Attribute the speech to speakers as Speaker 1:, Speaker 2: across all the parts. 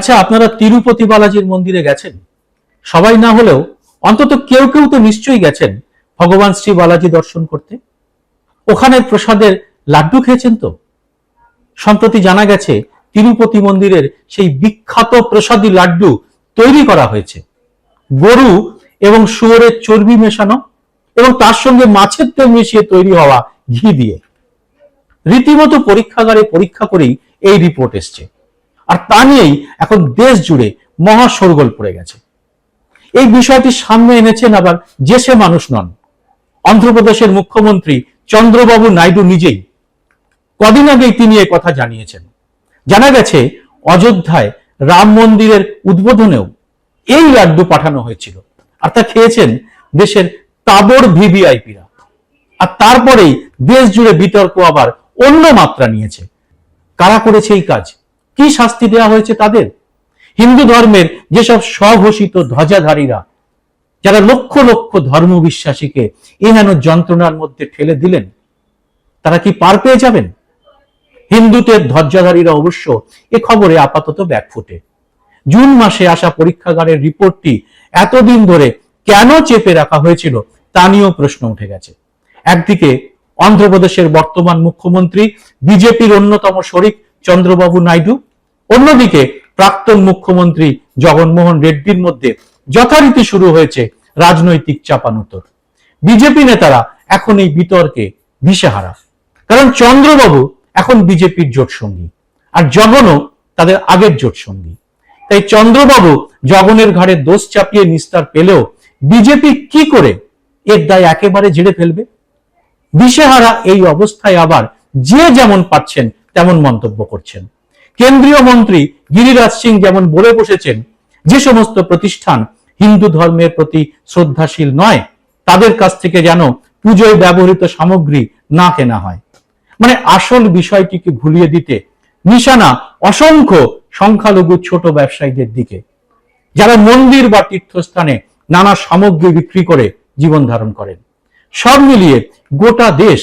Speaker 1: আচ্ছা আপনারা তিরুপতি বালাজির মন্দিরে গেছেন সবাই না হলেও অন্তত কেউ কেউ তো নিশ্চয়ই গেছেন ভগবান শ্রী বালাজি দর্শন করতে ওখানের প্রসাদের লাড্ডু খেয়েছেন তো সম্প্রতি জানা গেছে তিরুপতি মন্দিরের সেই বিখ্যাত প্রসাদী লাড্ডু তৈরি করা হয়েছে গরু এবং শুয়োরের চর্বি মেশানো এবং তার সঙ্গে মাছের তেল মিশিয়ে তৈরি হওয়া ঘি দিয়ে রীতিমতো পরীক্ষাগারে পরীক্ষা করেই এই রিপোর্ট এসছে আর তা নিয়েই এখন দেশ জুড়ে মহা সরগোল পড়ে গেছে এই বিষয়টি সামনে এনেছেন আবার যে সে মানুষ নন অন্ধ্রপ্রদেশের মুখ্যমন্ত্রী চন্দ্রবাবু নাইডু নিজেই কদিন আগেই তিনি কথা জানিয়েছেন জানা গেছে অযোধ্যায় রাম মন্দিরের উদ্বোধনেও এই লাড্ডু পাঠানো হয়েছিল আর তা খেয়েছেন দেশের তাবর ভিভিআইপিরা আর তারপরেই দেশ জুড়ে বিতর্ক আবার অন্য মাত্রা নিয়েছে কারা করেছে এই কাজ কি শাস্তি দেয়া হয়েছে তাদের হিন্দু ধর্মের যেসব স্বঘোষিত ধ্বজাধারীরা যারা লক্ষ লক্ষ ধর্ম বিশ্বাসীকে এহেন যন্ত্রণার মধ্যে ঠেলে দিলেন তারা কি পার পেয়ে যাবেন হিন্দুদের ধ্বজাধারীরা অবশ্য এ খবরে আপাতত ব্যাক ফুটে জুন মাসে আসা পরীক্ষাগারের রিপোর্টটি এতদিন ধরে কেন চেপে রাখা হয়েছিল তা নিয়েও প্রশ্ন উঠে গেছে একদিকে অন্ধ্রপ্রদেশের বর্তমান মুখ্যমন্ত্রী বিজেপির অন্যতম শরিক চন্দ্রবাবু নাইডু অন্যদিকে প্রাক্তন মুখ্যমন্ত্রী জগনমোহন রেড্ডির মধ্যে যথারীতি শুরু হয়েছে রাজনৈতিক চাপানোতর বিজেপি নেতারা এখন এই বিতর্কে দিশেহারা কারণ চন্দ্রবাবু এখন বিজেপির জোট সঙ্গী আর জগনও তাদের আগের জোট সঙ্গী তাই চন্দ্রবাবু জগনের ঘাড়ে দোষ চাপিয়ে নিস্তার পেলেও বিজেপি কি করে এর দায় একেবারে জেড়ে ফেলবে দিশেহারা এই অবস্থায় আবার যে যেমন পাচ্ছেন তেমন মন্তব্য করছেন কেন্দ্রীয় মন্ত্রী গিরিরাজ সিং যেমন বলে বসেছেন যে সমস্ত প্রতিষ্ঠান হিন্দু ধর্মের প্রতি শ্রদ্ধাশীল নয় তাদের কাছ থেকে যেন পুজোয় ব্যবহৃত সামগ্রী না কেনা হয় মানে আসল বিষয়টিকে ভুলিয়ে দিতে নিশানা অসংখ্য সংখ্যালঘু ছোট ব্যবসায়ীদের দিকে যারা মন্দির বা তীর্থস্থানে নানা সামগ্রী বিক্রি করে জীবন ধারণ করেন সব মিলিয়ে গোটা দেশ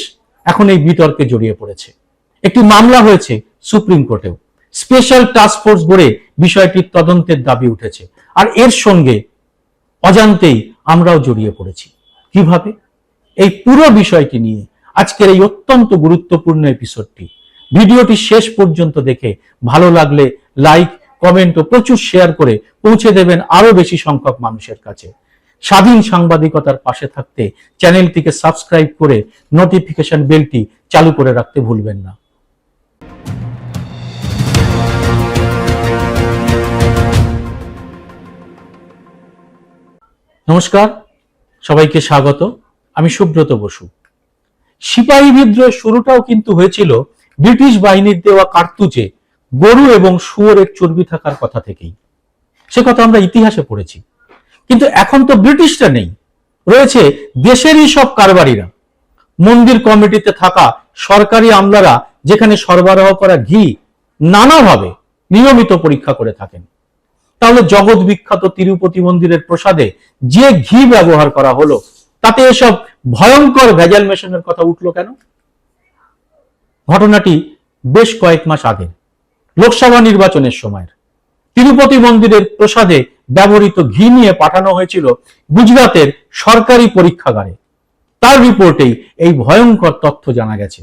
Speaker 1: এখন এই বিতর্কে জড়িয়ে পড়েছে একটি মামলা হয়েছে সুপ্রিম কোর্টেও স্পেশাল টাস্ক ফোর্স গড়ে বিষয়টি তদন্তের দাবি উঠেছে আর এর সঙ্গে অজান্তেই আমরাও জড়িয়ে পড়েছি কিভাবে এই পুরো বিষয়টি নিয়ে আজকের এই অত্যন্ত গুরুত্বপূর্ণ এপিসোডটি ভিডিওটি শেষ পর্যন্ত দেখে ভালো লাগলে লাইক কমেন্ট ও প্রচুর শেয়ার করে পৌঁছে দেবেন আরো বেশি সংখ্যক মানুষের কাছে স্বাধীন সাংবাদিকতার পাশে থাকতে চ্যানেলটিকে সাবস্ক্রাইব করে নোটিফিকেশন বেলটি চালু করে রাখতে ভুলবেন না
Speaker 2: নমস্কার সবাইকে স্বাগত আমি সুব্রত বসু সিপাহী বিদ্রোহের শুরুটাও কিন্তু হয়েছিল ব্রিটিশ বাহিনীর দেওয়া কার্তুজে গরু এবং শুয়োরের চর্বি থাকার কথা থেকেই সে কথা আমরা ইতিহাসে পড়েছি কিন্তু এখন তো ব্রিটিশটা নেই রয়েছে দেশেরই সব কারবারিরা মন্দির কমিটিতে থাকা সরকারি আমলারা যেখানে সরবরাহ করা ঘি নানাভাবে নিয়মিত পরীক্ষা করে থাকেন তাহলে জগৎ বিখ্যাত তিরুপতি মন্দিরের প্রসাদে যে ঘি ব্যবহার করা হলো তাতে এসব ভয়ঙ্কর ভেজাল মেশানোর কথা উঠলো কেন ঘটনাটি বেশ কয়েক মাস আগে লোকসভা নির্বাচনের সময়ের তিরুপতি মন্দিরের প্রসাদে ব্যবহৃত ঘি নিয়ে পাঠানো হয়েছিল গুজরাতের সরকারি পরীক্ষাগারে তার রিপোর্টেই এই ভয়ঙ্কর তথ্য জানা গেছে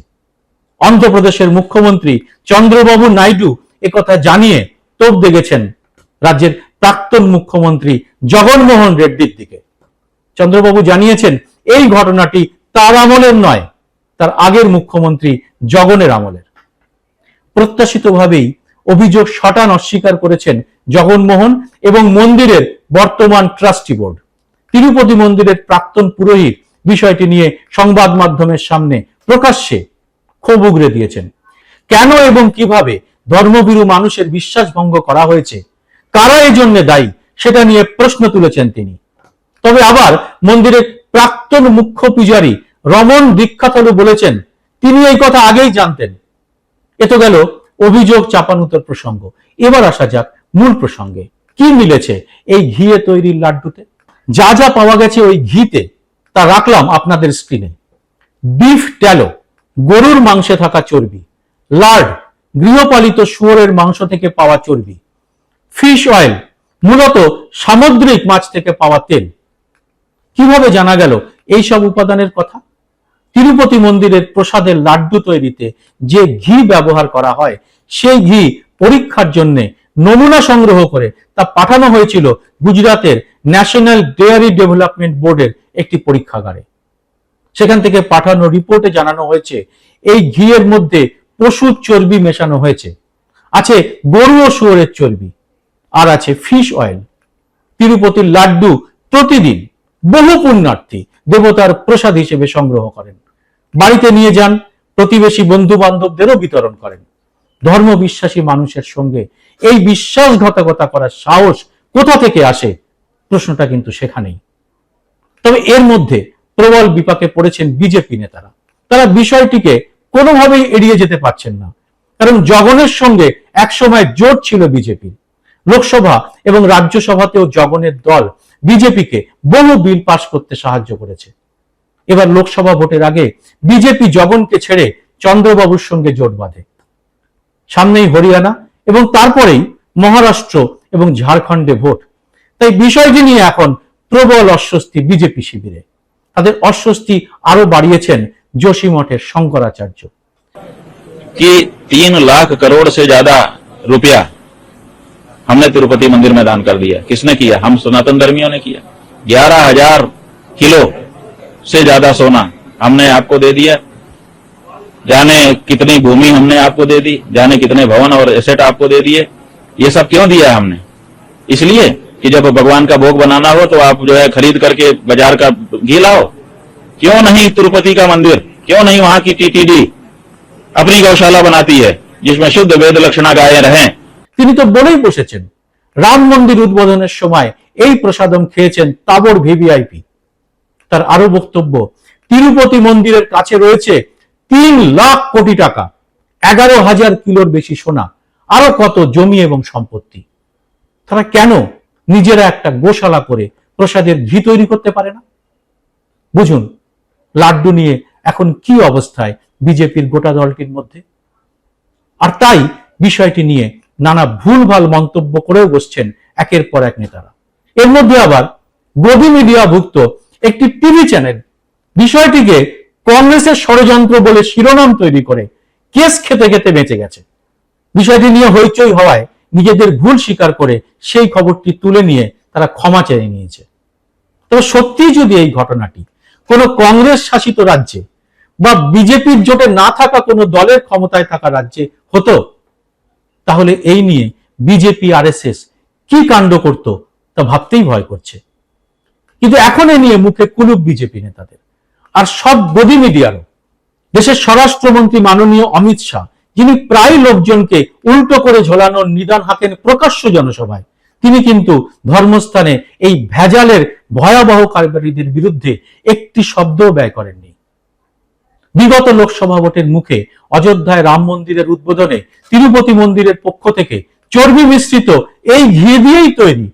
Speaker 2: অন্ধ্রপ্রদেশের মুখ্যমন্ত্রী চন্দ্রবাবু নাইডু একথা জানিয়ে তোপ দেখেছেন রাজ্যের প্রাক্তন মুখ্যমন্ত্রী জগনমোহন রেড্ডির দিকে চন্দ্রবাবু জানিয়েছেন এই ঘটনাটি তার আমলের নয় তার আগের মুখ্যমন্ত্রী জগনের আমলের প্রত্যাশিতভাবেই অভিযোগ সটান অস্বীকার করেছেন জগনমোহন এবং মন্দিরের বর্তমান ট্রাস্টি বোর্ড তিরুপতি মন্দিরের প্রাক্তন পুরোহিত বিষয়টি নিয়ে সংবাদ মাধ্যমের সামনে প্রকাশ্যে ক্ষোভ উগড়ে দিয়েছেন কেন এবং কিভাবে ধর্মবিরু মানুষের বিশ্বাস ভঙ্গ করা হয়েছে কারা এই জন্য দায়ী সেটা নিয়ে প্রশ্ন তুলেছেন তিনি তবে আবার মন্দিরের প্রাক্তন মুখ্য পূজারী রমন দীক্ষাতলু বলেছেন তিনি এই কথা আগেই জানতেন এত গেল অভিযোগ চাপানুতোর প্রসঙ্গ এবার আসা যাক মূল প্রসঙ্গে কি মিলেছে এই ঘিয়ে তৈরি লাড্ডুতে যা যা পাওয়া গেছে ওই ঘিতে তা রাখলাম আপনাদের স্ক্রিনে বিফ ট্যালো গরুর মাংসে থাকা চর্বি লার্ড গৃহপালিত শুয়োরের মাংস থেকে পাওয়া চর্বি ফিশ অয়েল মূলত সামুদ্রিক মাছ থেকে পাওয়া তেল কিভাবে জানা গেল এই সব উপাদানের কথা তিরুপতি মন্দিরের প্রসাদের লাড্ডু তৈরিতে যে ঘি ব্যবহার করা হয় সেই ঘি পরীক্ষার জন্য নমুনা সংগ্রহ করে তা পাঠানো হয়েছিল গুজরাতের ন্যাশনাল ডেয়ারি ডেভেলপমেন্ট বোর্ডের একটি পরীক্ষাগারে সেখান থেকে পাঠানো রিপোর্টে জানানো হয়েছে এই ঘিয়ের মধ্যে পশুর চর্বি মেশানো হয়েছে আছে গরু ও শুয়োরের চর্বি আর আছে ফিশ অয়েল তিরুপতির লাড্ডু প্রতিদিন বহু পুণ্যার্থী দেবতার প্রসাদ হিসেবে সংগ্রহ করেন বাড়িতে নিয়ে যান প্রতিবেশী বন্ধু বান্ধবদেরও বিতরণ করেন ধর্ম বিশ্বাসী মানুষের সঙ্গে এই বিশ্বাসঘাতকতা করার সাহস কোথা থেকে আসে প্রশ্নটা কিন্তু সেখানেই তবে এর মধ্যে প্রবল বিপাকে পড়েছেন বিজেপি নেতারা তারা বিষয়টিকে কোনোভাবেই এড়িয়ে যেতে পারছেন না কারণ জগনের সঙ্গে একসময় জোট ছিল বিজেপির লোকসভা এবং রাজ্যসভাতেও জগনের দল বিজেপিকে বহু বিল পাশ করতে সাহায্য করেছে এবার লোকসভা ভোটের আগে বিজেপি জগনকে ছেড়ে চন্দ্রবাবুর সঙ্গে জোট বাঁধে সামনেই হরিয়ানা এবং তারপরেই মহারাষ্ট্র এবং ঝাড়খণ্ডে ভোট তাই বিষয়টি নিয়ে এখন প্রবল অস্বস্তি বিজেপি শিবিরে তাদের অস্বস্তি আরো বাড়িয়েছেন যোশী মঠের শঙ্করাচার্য
Speaker 3: কি তিন লাখ করোড় সে জাদা রুপিয়া हमने तिरुपति मंदिर में दान कर दिया किसने किया हम सनातन धर्मियों ने किया ग्यारह हजार किलो से ज्यादा सोना हमने आपको दे दिया जाने कितनी भूमि हमने आपको दे दी जाने कितने भवन और एसेट आपको दे दिए ये सब क्यों दिया हमने इसलिए कि जब भगवान का भोग बनाना हो तो आप जो है खरीद करके बाजार का घी लाओ क्यों नहीं तिरुपति का मंदिर क्यों नहीं वहां की टीटीडी अपनी गौशाला बनाती है जिसमें शुद्ध वेद लक्षणा गाय रहें
Speaker 2: তিনি তো বলেই বসেছেন রাম মন্দির উদ্বোধনের সময় এই প্রসাদম খেয়েছেন তাবর ভিভিআইপি তার আরো বক্তব্য তিরুপতি মন্দিরের কাছে রয়েছে তিন লাখ কোটি টাকা এগারো হাজার কিলোর বেশি সোনা আরো কত জমি এবং সম্পত্তি তারা কেন নিজেরা একটা গোশালা করে প্রসাদের ঘি তৈরি করতে পারে না বুঝুন লাড্ডু নিয়ে এখন কি অবস্থায় বিজেপির গোটা দলটির মধ্যে আর তাই বিষয়টি নিয়ে নানা ভুলভাল মন্তব্য করেও বসছেন একের পর এক নেতারা এর মধ্যে আবার গদি মিডিয়াভুক্ত একটি টিভি চ্যানেল বিষয়টিকে কংগ্রেসের ষড়যন্ত্র বলে শিরোনাম তৈরি করে কেস খেতে খেতে বেঁচে গেছে বিষয়টি নিয়ে হইচই হওয়ায় নিজেদের ভুল স্বীকার করে সেই খবরটি তুলে নিয়ে তারা ক্ষমা চেয়ে নিয়েছে তবে সত্যি যদি এই ঘটনাটি কোনো কংগ্রেস শাসিত রাজ্যে বা বিজেপির জোটে না থাকা কোনো দলের ক্ষমতায় থাকা রাজ্যে হতো তাহলে এই নিয়ে বিজেপি আর কি কাণ্ড করত তা ভাবতেই ভয় করছে কিন্তু এখন এ নিয়ে মুখে কুলুপ বিজেপি নেতাদের আর সব বদি মিডিয়ারও দেশের স্বরাষ্ট্রমন্ত্রী মাননীয় অমিত শাহ যিনি প্রায় লোকজনকে উল্টো করে ঝোলানোর নিদান হাতেন প্রকাশ্য জনসভায় তিনি কিন্তু ধর্মস্থানে এই ভেজালের ভয়াবহ কারবারীদের বিরুদ্ধে একটি শব্দও ব্যয় করেননি বিগত লোকসভা ভোটের মুখে অযোধ্যায় রাম মন্দিরের উদ্বোধনে তিরুপতি মন্দিরের পক্ষ থেকে চর্বি মিশ্রিত এই ঘি দিয়েই তৈরি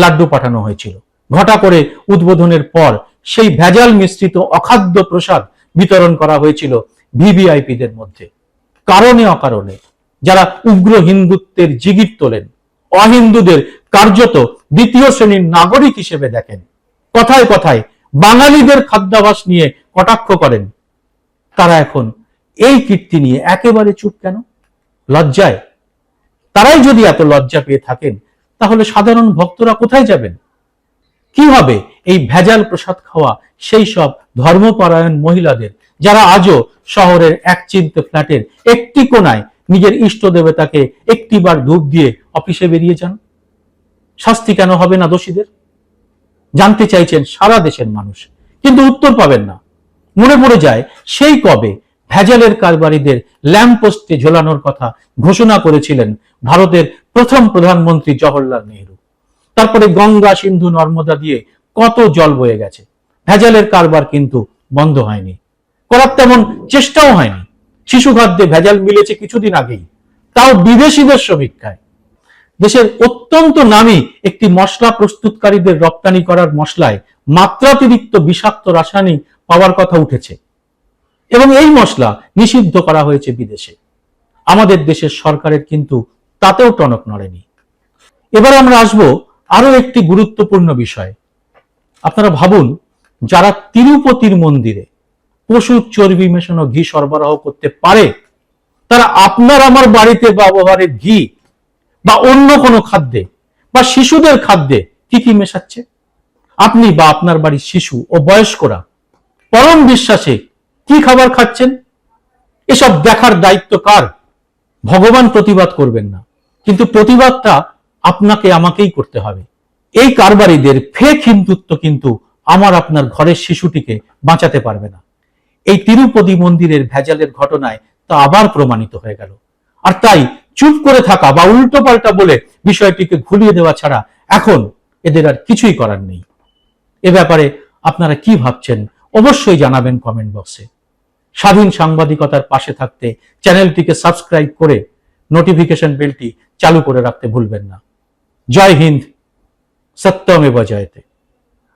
Speaker 2: লাড্ডু পাঠানো হয়েছিল ঘটা করে উদ্বোধনের পর সেই ভেজাল মিশ্রিত অখাদ্য প্রসাদ বিতরণ করা হয়েছিল ভিভিআইপিদের মধ্যে কারণে অকারণে যারা উগ্র হিন্দুত্বের জিগির তোলেন অহিন্দুদের কার্যত দ্বিতীয় শ্রেণীর নাগরিক হিসেবে দেখেন কথায় কথায় বাঙালিদের খাদ্যাভাস নিয়ে কটাক্ষ করেন তারা এখন এই কীর্তি নিয়ে একেবারে চুপ কেন লজ্জায় তারাই যদি এত লজ্জা পেয়ে থাকেন তাহলে সাধারণ ভক্তরা কোথায় যাবেন কি হবে এই ভেজাল প্রসাদ খাওয়া সেই সব ধর্মপরায়ণ মহিলাদের যারা আজও শহরের এক চিন্তে ফ্ল্যাটের একটি কোনায় নিজের ইষ্ট দেবতাকে একটিবার ধূপ দিয়ে অফিসে বেরিয়ে যান শাস্তি কেন হবে না দোষীদের জানতে চাইছেন সারা দেশের মানুষ কিন্তু উত্তর পাবেন না মনে পড়ে যায় সেই কবে ভেজালের কারবারিদের ল্যাম্পপোস্টে ঝোলানোর কথা ঘোষণা করেছিলেন ভারতের প্রথম প্রধানমন্ত্রী জওহরলাল নেহরু তারপরে গঙ্গা সিন্ধু নর্মদা দিয়ে কত জল বয়ে গেছে ভেজালের কারবার কিন্তু বন্ধ হয়নি করার তেমন চেষ্টাও হয়নি শিশু খাদ্যে ভেজাল মিলেছে কিছুদিন আগেই তাও বিদেশিদের সমীক্ষায় দেশের অত্যন্ত নামি একটি মশলা প্রস্তুতকারীদের রপ্তানি করার মশলায় মাত্রাতিরিক্ত বিষাক্ত রাসায়নিক পাওয়ার কথা উঠেছে এবং এই মশলা নিষিদ্ধ করা হয়েছে বিদেশে আমাদের দেশের সরকারের কিন্তু তাতেও টনক নড়েনি এবার আমরা আসব আরো একটি গুরুত্বপূর্ণ বিষয় আপনারা ভাবুন যারা তিরুপতির মন্দিরে পশুর চর্বি মেশানো ঘি সরবরাহ করতে পারে তারা আপনার আমার বাড়িতে ব্যবহারের ঘি বা অন্য কোনো খাদ্যে বা শিশুদের খাদ্যে কি কি মেশাচ্ছে আপনি বা আপনার বাড়ির শিশু ও বয়স্করা পরম বিশ্বাসে কি খাবার খাচ্ছেন এসব দেখার দায়িত্ব কার ভগবান প্রতিবাদ করবেন না কিন্তু প্রতিবাদটা আপনাকে আমাকেই করতে হবে এই কারবারিদের ফেক হিন্দুত্ব কিন্তু আমার আপনার ঘরের শিশুটিকে বাঁচাতে পারবে না এই তিরুপতি মন্দিরের ভেজালের ঘটনায় তা আবার প্রমাণিত হয়ে গেল আর তাই চুপ করে থাকা বা উল্টো পাল্টা বলে বিষয়টিকে ঘুলিয়ে দেওয়া ছাড়া এখন এদের আর কিছুই করার নেই এ ব্যাপারে আপনারা কি ভাবছেন অবশ্যই জানাবেন কমেন্ট বক্সে স্বাধীন সাংবাদিকতার পাশে থাকতে চ্যানেলটিকে সাবস্ক্রাইব করে নোটিফিকেশন বেলটি চালু করে রাখতে ভুলবেন না জয় হিন্দ সত্যমে বজায়তে